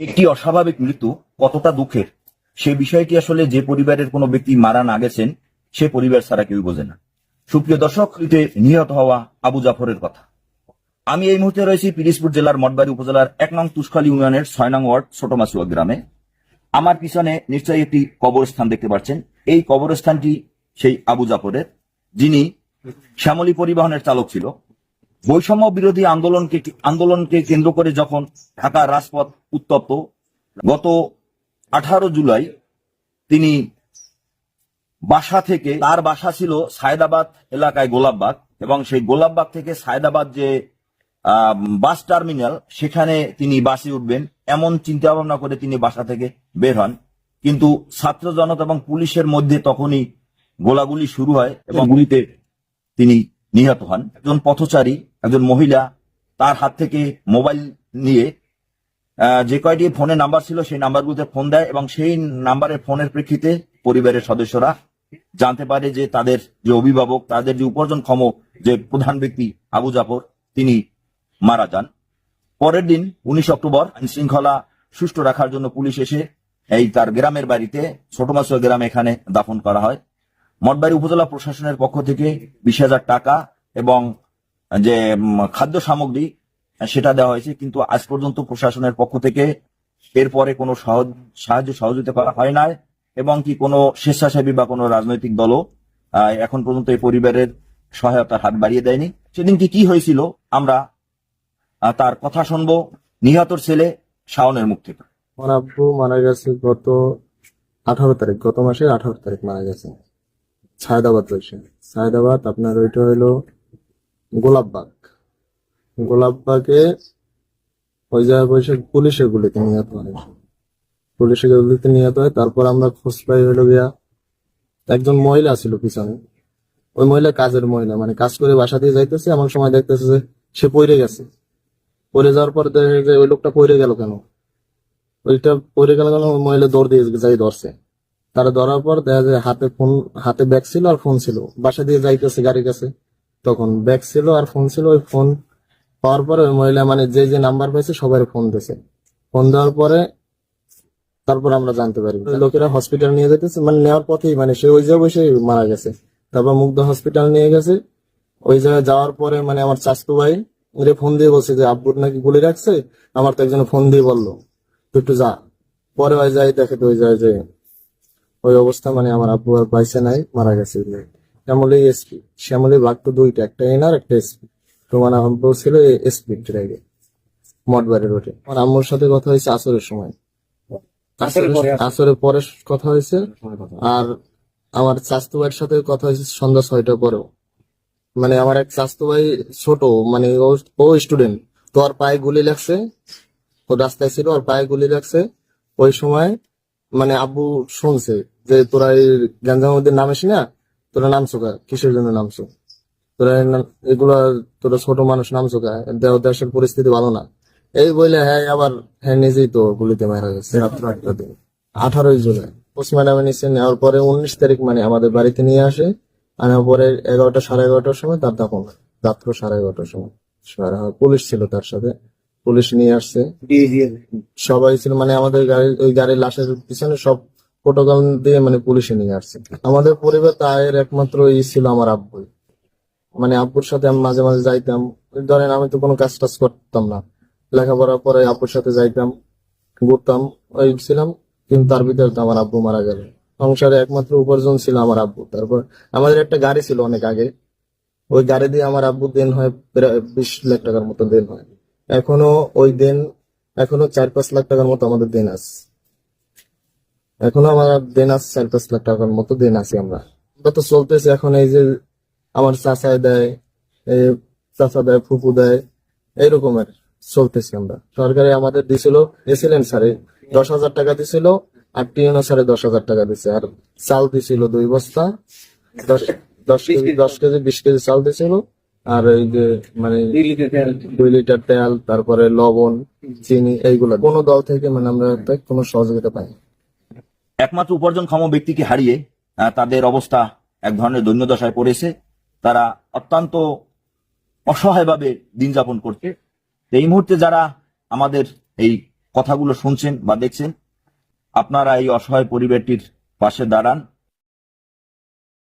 একটি অস্বাভাবিক মৃত্যু কতটা দুঃখের? সে বিষয়টি আসলে যে পরিবারের কোনো ব্যক্তি মারা না গেছেন, সে পরিবার ছাড়া কেউ বোঝে না। সুপ্রিয় দর্শক নিহত হওয়া আবু জাফরের কথা। আমি এই মুহূর্তে রয়েছি পিরিসপুর জেলার মঠবাড়ি উপজেলার এক নং তুষখালী ইউনিয়নের ছয় নং ওয়ার্ড ছোট মাসুয়া গ্রামে। আমার পিছনে নিশ্চয়ই একটি কবরস্থান দেখতে পাচ্ছেন। এই কবরস্থানটি সেই আবু জাফরের, যিনি শ্যামলী পরিবহনের চালক ছিল। বৈষম্য বিরোধী আন্দোলনকে আন্দোলনকে কেন্দ্র করে যখন ঢাকার রাজপথ উত্তপ্ত, গত আঠারো জুলাই তিনি বাসা থেকে তার বাসা ছিল সায়দাবাদ এলাকায় গোলাপবাগ এবং সেই গোলাপবাগ থেকে সায়দাবাদ যে বাস টার্মিনাল, সেখানে তিনি বাসে উঠবেন। এমন চিন্তা ভাবনা করে তিনি বাসা থেকে বের হন। কিন্তু ছাত্র জনতা এবং পুলিশের মধ্যে তখনই গোলাগুলি শুরু হয় এবং গুলিতে তিনি নিহত হন। একজন পথচারী, একজন মহিলা, তার হাত থেকে মোবাইল নিয়ে যে কয়টি ফোনে নাম্বার ছিল সেই নাম্বারগুলোতে ফোন দেয় এবং সেই নাম্বারের ফোনের প্রেক্ষিতে পরিবারের সদস্যরা জানতে পারে যে তাদের যে অভিভাবক, তাদের যে উপার্জনক্ষম যে প্রধান ব্যক্তি আবু জাফর, তিনি মারা যান। পরের দিন উনিশ অক্টোবর আইন শৃঙ্খলা সুষ্ঠু রাখার জন্য পুলিশ এসে এই তার গ্রামের বাড়িতে ছোট মাসুয়া গ্রামে এখানে দাফন করা হয়। মঠবাড়ি উপজেলা প্রশাসনের পক্ষ থেকে বিশ হাজার টাকা এবং যে খাদ্য সামগ্রী সেটা দেওয়া হয়েছে। কিন্তু আজ পর্যন্ত প্রশাসনের পক্ষ থেকে এরপরে কোনো সাহায্য সহযোগিতা করা হয় না এবং কি কোনো স্বেচ্ছাসেবী বা কোনো রাজনৈতিক দলও এখন পর্যন্ত এই পরিবারের সহায়তার হাত বাড়িয়ে দেয়নি। সেদিনকে কি হয়েছিল আমরা তার কথা শুনব নিহতর ছেলে শাওনের মুখ থেকে। মারা গেছে গত আঠারো তারিখ, গত মাসের আঠারো তারিখ মারা গেছে। সায়দাবাদ রয়েছে। সায়দাবাদ, আপনার ওইটা হলো গোলাপবাগ। গোলাপবাগে ওই জায়গায় বসে পুলিশের গুলিতে নিহত হয়। পুলিশের গুলিতে নিহত হয়, তারপর আমরা খোঁজ পাই হলো গিয়া একজন মহিলা ছিল পিছনে। ওই মহিলা কাজের মহিলা মানে কাজ করে বাসা দিয়ে যাইতেছে, এমন সময় দেখতেছে যে সে পড়ে গেছে। পড়ে যাওয়ার পর দেখে যে ওই লোকটা পড়ে গেল কেন? ওইটা পড়ে গেল কেন? ওই মহিলা দৌড় দিয়ে যাই ধরছে। তারা ধরার পর দেখা যায় হাতে ফোন, হাতে ব্যাগ ছিল আর ফোন ছিল। বাসা দিয়ে যাইতেছে, গাড়ির কাছে। তখন ব্যাগ ছিল আর ফোন ছিল। ওই ফোন পাওয়ার পরে ওই মহিলা মানে যে যে নাম্বার পাইছে সবাই ফোন দিয়েছে ফোন দেওয়ার পরে তারপর আমরা জানতে পারি। লোকেরা হসপিটাল নিয়ে যেতেছে মানে নেওয়ার পথেই মানে সে ওই জায়গায় বসে মারা গেছে। তারপর মুগ্ধ হসপিটাল নিয়ে গেছে। ওই জায়গায় যাওয়ার পরে মানে আমার চাস্তু ভাই ওরে ফোন দিয়ে বলছে যে, আব্বুর নাকি গুলি রাখছে? আমার তো একজন ফোন দিয়ে বলল, তুই একটু যা। পরে ওই যাই দেখে তো ওই যায় যে ওই অবস্থা মানে আমার আব্বু আর বাইসে নাই মারা গেছে শ্যামলি এসপি। শ্যামলি ভাগ তো দুইটা একটা এনার একটা এসপি। তোমার আব্বু ছিল এসপি ট্রেগে মঠবাড়ি রোডে আমার আম্মুর সাথে কথা হয়েছে আসরের সময়। আসরের- পরে? কথা হয়েছে। আর আমার চাস্তু ভাইয়ের সাথে কথা হয়েছে সন্ধ্যা ছয়টার পরেও। মানে আমার এক চাস্তু ভাই ছোট মানে ও- ও স্টুডেন্ট তো ওর পায়ে গুলি লাগছে ও রাস্তায় ছিল ওর পায়ে গুলি লাগছে। ওই সময় মানে আব্বু শুনছে যে তোরা এই গ্যাঞ্জামের মধ্যে নামিস না তোরা নামছো কা কিসের জন্য নাম নামছো তোরা এগুলা তোরা ছোট মানুষ নামছো কা দেশের পরিস্থিতি ভালো না। এই বলে হ্যাঁ আবার হ্যাঁ নিজেই তো গুলিতে মারা গেছে রাত্র দিন। আঠারোই জুলাই। পোস্টম্যাডামে নিচে নেওয়ার পরে উনিশ তারিখ মানে আমাদের বাড়িতে নিয়ে আসে। আনার পরে এগারোটা সাড়ে এগারোটার সময় তার দাফন রাত্র সাড়ে এগারোটার সময়। পুলিশ ছিল তার সাথে। পুলিশ নিয়ে আসছে। সবাই ছিল মানে আমাদের গাড়ি ওই গাড়ির লাশের পিছনে সব প্রোটোকল দিয়ে মানে পুলিশে নিয়ে আসছে। আমাদের পরিবার তায়ের একমাত্র ই ছিল আমার আব্বুই। মানে আব্বুর সাথে আমি মাঝে মাঝে যাইতাম। ধরেন আমি তো কোনো কাজ টাজ করতাম না। লেখাপড়ার পরে আব্বুর সাথে যাইতাম ঘুরতাম ওই ছিলাম কিন্তু তার ভিতরে তো আমার আব্বু মারা গেল। সংসারে একমাত্র উপার্জন ছিল আমার আব্বু। তারপর আমাদের একটা গাড়ি ছিল অনেক আগে। ওই গাড়ি দিয়ে আমার আব্বু দেন হয় প্রায় বিশ লাখ টাকার মতো দেন হয়। এখনও ওই দেন, এখনও চার পাঁচ লাখ টাকার মতো আমাদের দেন আছে। এখনও আমার দেন আছে চার পাঁচ লাখ টাকার মতো দেন আছি আমরা। আমরা তো চলতেছে এখন এই যে আমার চাচাই দেয় চাচা দেয় ফুপু দেয় এইরকমের চলতেছি আমরা। সরকারে আমাদের দিছিল এসিলেন স্যারে দশ হাজার টাকা দিছিল, আর টিএনও স্যারে দশ হাজার টাকা দিছে। আর চাল দিছিল দুই বস্তা, দশ দশ কেজি দশ কেজি, বিশ কেজি চাল দিছিল। আর এই যে মানে দুই লিটার তেল। তারপরে লবণ চিনি এইগুলো। কোনো দল থেকে মানে আমরা কোনো সহযোগিতা পাই। একমাত্র উপার্জনক্ষম ব্যক্তিকে হারিয়ে আহ, তাদের অবস্থা এক ধরনের দৈন্যদশায় পড়েছে। তারা অত্যন্ত অসহায়ভাবে দিন যাপন করছে। এই মুহূর্তে যারা আমাদের এই কথাগুলো শুনছেন বা দেখছেন আপনারা এই অসহায় পরিবারটির পাশে দাঁড়ান।